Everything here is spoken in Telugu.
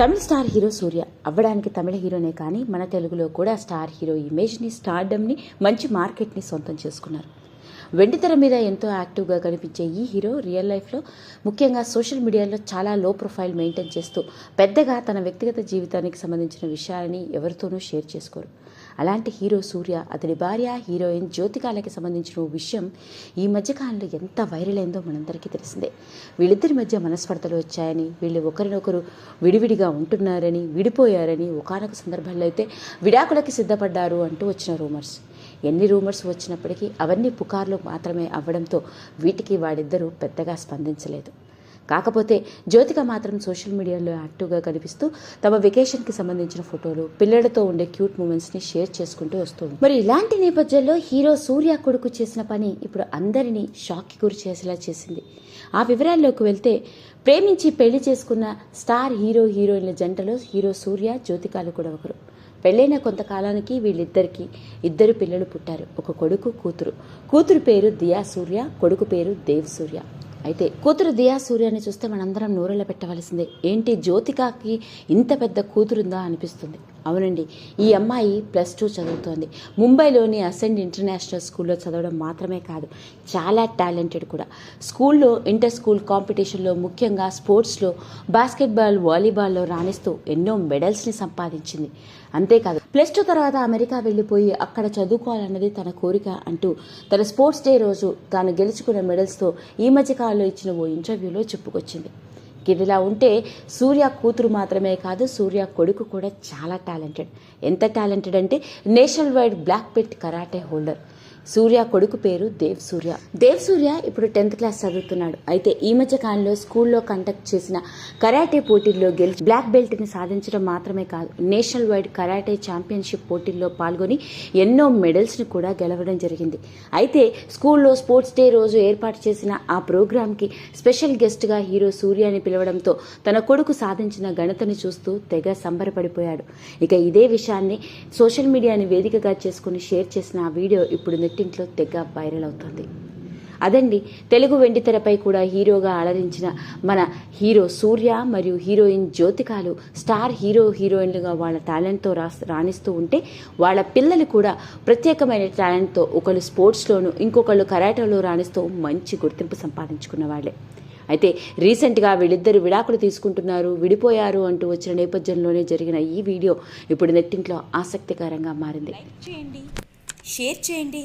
తమిళ స్టార్ హీరో సూర్య అవ్వడానికి తమిళ హీరోనే కానీ మన తెలుగులో కూడా స్టార్ హీరో ఇమేజ్ని స్టార్డమ్ని మంచి మార్కెట్ని సొంతం చేసుకున్నారు. వెండితెర మీద ఎంతో యాక్టివ్గా కనిపించే ఈ హీరో రియల్ లైఫ్లో ముఖ్యంగా సోషల్ మీడియాలో చాలా లో ప్రొఫైల్ మెయింటైన్ చేస్తూ పెద్దగా తన వ్యక్తిగత జీవితానికి సంబంధించిన విషయాలని ఎవరితోనూ షేర్ చేసుకోరు. అలాంటి హీరో సూర్య అతని భార్య హీరోయిన్ జ్యోతికాలకి సంబంధించిన ఓ విషయం ఈ మధ్యకాలంలో ఎంత వైరల్ అయిందో మనందరికీ తెలిసిందే. వీళ్ళిద్దరి మధ్య మనస్పర్ధలు వచ్చాయని వీళ్ళు ఒకరినొకరు విడివిడిగా ఉంటున్నారని విడిపోయారని ఒకానొక సందర్భంలో అయితే విడాకులకి సిద్ధపడ్డారు అంటూ వచ్చిన రూమర్స్. ఎన్ని రూమర్స్ వచ్చినప్పటికీ అవన్నీ పుకార్లు మాత్రమే అవ్వడంతో వీటికి వాడిద్దరూ పెద్దగా స్పందించలేదు. కాకపోతే జ్యోతిక మాత్రం సోషల్ మీడియాలో యాక్టివ్గా కనిపిస్తూ తమ వెకేషన్కి సంబంధించిన ఫోటోలు పిల్లలతో ఉండే క్యూట్ మూమెంట్స్ని షేర్ చేసుకుంటూ వస్తుంది మరి ఇలాంటి నేపథ్యంలో హీరో సూర్య కొడుకు చేసిన పని ఇప్పుడు అందరినీ షాక్కి గురి చేసేలా చేసింది. ఆ వివరాల్లోకి వెళ్తే ప్రేమించి పెళ్ళి చేసుకున్న స్టార్ హీరో హీరోయిన్ల జంటలో హీరో సూర్య జ్యోతికాలు కూడా ఒకరు. పెళ్ళైన కొంతకాలానికి వీళ్ళిద్దరికి ఇద్దరు పిల్లలు పుట్టారు. ఒక కొడుకు కూతురు. కూతురు పేరు దియా సూర్య కొడుకు పేరు దేవ్ సూర్య. అయితే కూతురు దియా సూర్యాన్ని చూస్తే మనందరం నూరెళ్ళ పెట్టవలసిందే. ఏంటి జ్యోతికాకి ఇంత పెద్ద కూతురుందా అనిపిస్తుంది. అవునండి. ఈ అమ్మాయి ప్లస్ టూ చదువుతోంది. ముంబైలోని అసెండ్ ఇంటర్నేషనల్ స్కూల్లో చదవడం మాత్రమే కాదు చాలా టాలెంటెడ్ కూడా. స్కూల్లో ఇంటర్ స్కూల్ కాంపిటీషన్లో ముఖ్యంగా స్పోర్ట్స్లో బాస్కెట్బాల్ వాలీబాల్లో రాణిస్తూ ఎన్నో మెడల్స్ని సంపాదించింది. అంతేకాదు ప్లస్ టూ తర్వాత అమెరికా వెళ్ళిపోయి అక్కడ చదువుకోవాలన్నది తన కోరిక అంటూ తన స్పోర్ట్స్ డే రోజు తాను గెలుచుకున్న మెడల్స్తో ఈ మధ్య కాలంలో ఇచ్చిన ఓ ఇంటర్వ్యూలో చెప్పుకొచ్చింది. ఇదిలా ఉంటే సూర్య కూతురు మాత్రమే కాదు సూర్య కొడుకు కూడా చాలా టాలెంటెడ్. ఎంత టాలెంటెడ్ అంటే national wide black belt karate holder. Surya కొడుకు పేరు దేవ్ సూర్య. దేవ్ సూర్య ఇప్పుడు టెన్త్ క్లాస్ చదువుతున్నాడు. అయితే ఈ మధ్య కాలంలో స్కూల్లో కండక్ట్ చేసిన కరాటే పోటీల్లో గెలిచి బ్లాక్ బెల్ట్ని సాధించడం మాత్రమే కాదు నేషనల్ వైడ్ కరాటే ఛాంపియన్షిప్ పోటీల్లో పాల్గొని ఎన్నో మెడల్స్ని కూడా గెలవడం జరిగింది. అయితే స్కూల్లో స్పోర్ట్స్ డే రోజు ఏర్పాటు చేసిన ఆ ప్రోగ్రామ్కి స్పెషల్ గెస్ట్గా హీరో సూర్యని పిలవడంతో తన కొడుకు సాధించిన ఘనతని చూస్తూ తెగ సంబరపడిపోయాడు. ఇక ఇదే విషయాన్ని సోషల్ మీడియాని వేదికగా చేసుకుని షేర్ చేసిన ఆ వీడియో ఇప్పుడు నెట్టింట్లో తెగ వైరల్ అవుతోంది. అదండి తెలుగు వెండితెరపై కూడా హీరోగా అలరించిన మన హీరో సూర్య మరియు హీరోయిన్ జ్యోతికాలు స్టార్ హీరో హీరోయిన్లుగా వాళ్ళ టాలెంట్తో రా రాణిస్తూ ఉంటే వాళ్ళ పిల్లలు కూడా ప్రత్యేకమైన టాలెంట్తో ఒకళ్ళు స్పోర్ట్స్లోను ఇంకొకళ్ళు కరాటోలో రాణిస్తూ మంచి గుర్తింపు సంపాదించుకున్న వాళ్ళే. అయితే రీసెంట్గా వీళ్ళిద్దరు విడాకులు తీసుకుంటున్నారు విడిపోయారు అంటూ వచ్చిన నేపథ్యంలోనే జరిగిన ఈ వీడియో ఇప్పుడు నెట్టింట్లో ఆసక్తికరంగా మారింది. చేయండి షేర్ చేయండి.